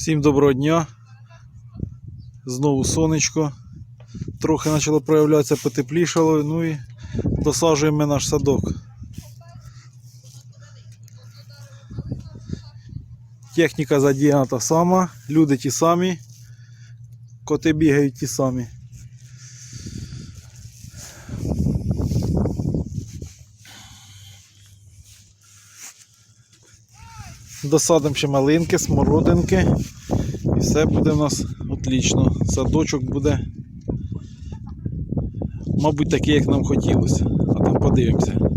Всім доброго дня. Знову сонечко. Трохи почало проявлятися, потеплішало, ну і досаджуємо наш садок. Техніка задіяна та сама, люди ті самі, коти бігають ті самі. Досадимо ще малинки, смородинки. І все буде в нас отлично. Садочок буде, мабуть, такий, як нам хотілося. А там подивимося.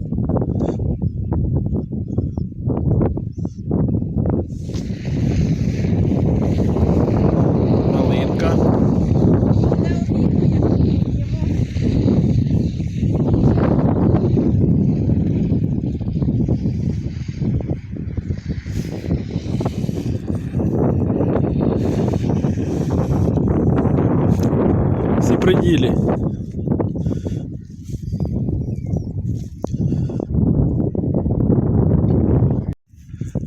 Приділі.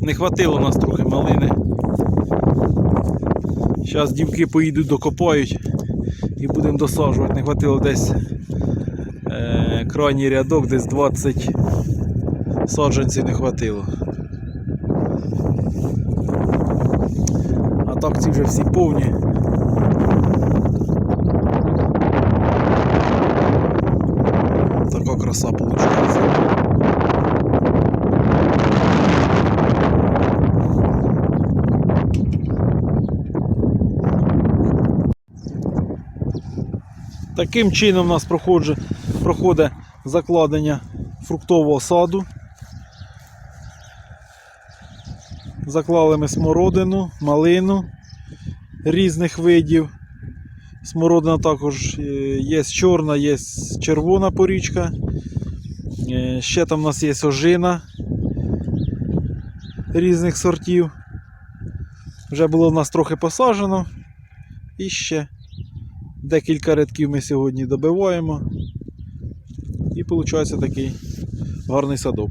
Не хватило нас трохи малини. Зараз дівки поїдуть докопають і будемо досаджувати. Не хватило десь е, крайній рядок, десь 20 саджанців не хватило. А так ці вже всі повні. Краса получается. Таким чином у нас проходить, проходить закладення фруктового саду. Заклали ми смородину, малину різних видів. Смородина також е, є чорна, є червона порічка. Е, Ще там у нас є ожина різних сортів. Вже було в нас трохи посаджено. І ще декілька рядків ми сьогодні добиваємо. І виходить такий гарний садок.